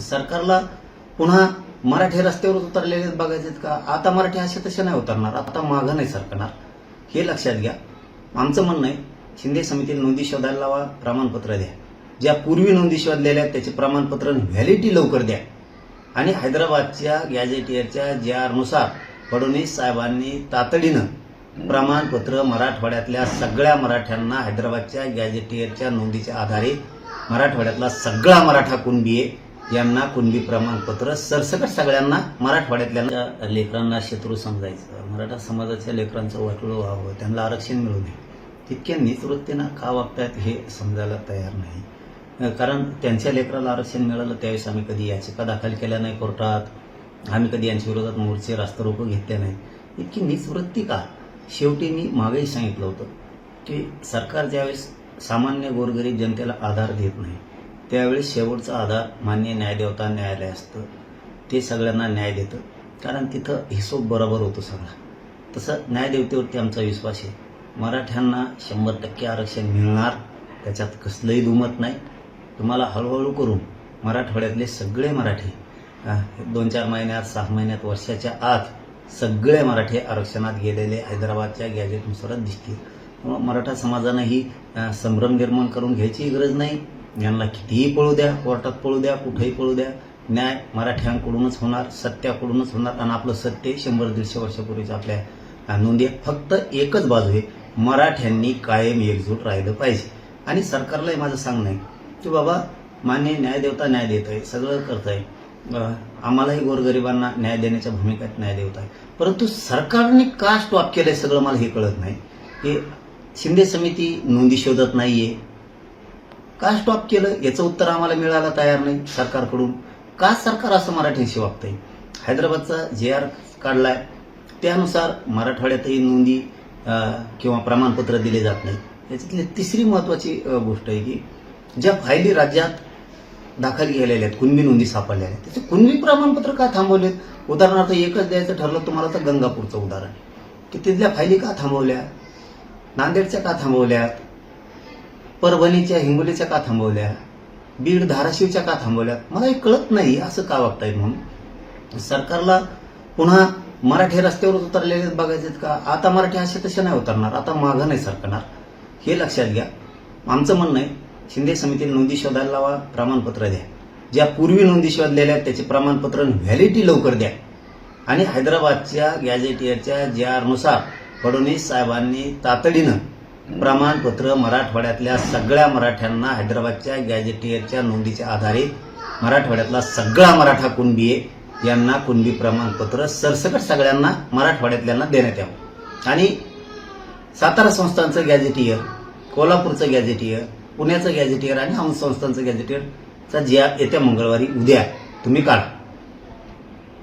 सरकारला पुन्हा मराठी रस्त्यावर उतरलेले बघायचे का? आता मराठी असे तसे नाही उतरणार. आता मागं नाही सरकणार. हे लक्षात घ्या. आमचं म्हणणं आहे शिंदे समितीत नोंदी शोधायला लावा प्रमाणपत्र द्या. ज्या पूर्वी नोंदी शोधलेल्या आहेत त्याचे प्रमाणपत्र व्हॅलिडिटी लवकर द्या. आणि हैदराबादच्या गॅजेटियरच्या जे आरनुसार फडणवीस साहेबांनी तातडीनं प्रमाणपत्र मराठवाड्यातल्या सगळ्या मराठ्यांना हैदराबादच्या गॅजेटियरच्या नोंदीच्या आधारे मराठवाड्यातला सगळा मराठा कुणबी आहे. यांना कुणबी प्रमाणपत्र सरसकट सगळ्यांना मराठवाड्यातल्या लेकरांना शत्रू समजायचं. मराठा समाजाच्या लेकरांचं वाटलं व्हावं त्यांना आरक्षण मिळू नये. तितक्या नीचवृत्तीनं का वागतात हे समजायला तयार नाही. कारण त्यांच्या लेकराला आरक्षण मिळालं त्यावेळेस आम्ही कधी याचिका दाखल केल्या नाही कोर्टात. आम्ही कधी यांच्या विरोधात मोर्चे रास्तारोको घेतले नाही. इतकी नीच का? शेवटी मी मागेही सांगितलं होतं की सरकार ज्यावेळेस सामान्य गोरगरीब जनतेला आधार देत नाही त्यावेळेस शेवटचा आधार मान्य न्यायदेवता न्यायालय असतं. ते सगळ्यांना न्याय देतं. कारण तिथं हिशोब बरोबर होतो सगळा. तसं न्यायदेवतेवरती आमचा विश्वास आहे. मराठ्यांना शंभर टक्के आरक्षण मिळणार. त्याच्यात कसलंही दुमत नाही. तुम्हाला हळूहळू करून मराठवाड्यातले सगळे मराठी दोन चार महिन्यात सहा महिन्यात वर्षाच्या आत सगळे मराठी आरक्षणात गेलेले हैदराबादच्या गॅजेटनुसारच दिसतील. मराठा समाजानं ही संभ्रम निर्माण करून घ्यायची गरज नाही. यांना कितीही पळू द्या कोर्टात पळू द्या कुठेही पळू द्या न्याय मराठ्यांकडूनच होणार सत्याकडूनच होणार आणि आपलं सत्य शंभर दीडशे वर्षापूर्वीच आपल्या नोंदी फक्त एकच बाजू आहे मराठ्यांनी कायम एकजूट राहिलं पाहिजे. आणि सरकारलाही माझं सांगणं आहे की बाबा मान्य न्यायदेवता न्याय देत आहे सगळं करत आहे. आम्हालाही गोरगरिबांना न्याय देण्याच्या भूमिकेत न्याय देवत आहे. परंतु सरकारने का स्टॉप केलंय सगळं मला हे कळत नाही. की शिंदे समिती नोंदी शोधत नाहीये. का स्टॉप केलं? याचं उत्तर आम्हाला मिळायला तयार नाही सरकारकडून. का सरकार असं मराठ्यांशी वागतंय? हैदराबादचा जे आर काढलाय त्यानुसार मराठवाड्यातही नोंदी किंवा प्रमाणपत्र दिले जात नाही. याच्यातली तिसरी महत्वाची गोष्ट आहे की ज्या फायली राज्यात दाखल केलेल्या आहेत कुणबी नोंदी सापडलेल्या आहेत त्याचे कुणबी प्रमाणपत्र का थांबवलेत? उदाहरणार्थ एकच द्यायचं ठरलं तुम्हाला तर गंगापूरचं उदाहरण. की तिथल्या फायली का थांबवल्या? नांदेडच्या का थांबवल्यात परभणीच्या हिंगोलीच्या का थांबवल्या? बीड धाराशिवच्या का थांबवल्या? मला हे कळत नाही असं का वागतायत म्हणून? सरकारला पुन्हा मराठी रस्त्यावर उतरलेले बघायचे का? आता मराठी असे तसे नाही उतरणार आता मागं नाही सरकणार. हे लक्षात घ्या. आमचं म्हणणं आहे शिंदे समितीने नोंदी शोधायला लावा प्रमाणपत्र द्या. ज्या पूर्वी नोंदी शोधलेल्या आहेत त्याचे प्रमाणपत्र व्हॅलिडिटी लवकर द्या. आणि हैदराबादच्या गॅजेटियरच्या जे आरनुसार फडणवीस साहेबांनी तातडीनं प्रमाणपत्र मराठवाड्यातल्या सगळ्या मराठ्यांना हैदराबादच्या गॅजेटियरच्या नोंदीच्या आधारे मराठवाड्यातला सगळा मराठा कुणबी आहे यांना कुणबी प्रमाणपत्र सरसकट सगळ्यांना मराठवाड्यातल्यांना देण्यात यावं. आणि सातारा संस्थांचं गॅजेटियर कोल्हापूरचं गॅजेटियर पुण्याचं गॅजेटियर आणि हम संस्थांचं गॅजेटियरचा ज्या येत्या मंगळवारी उद्या. तुम्ही काढा.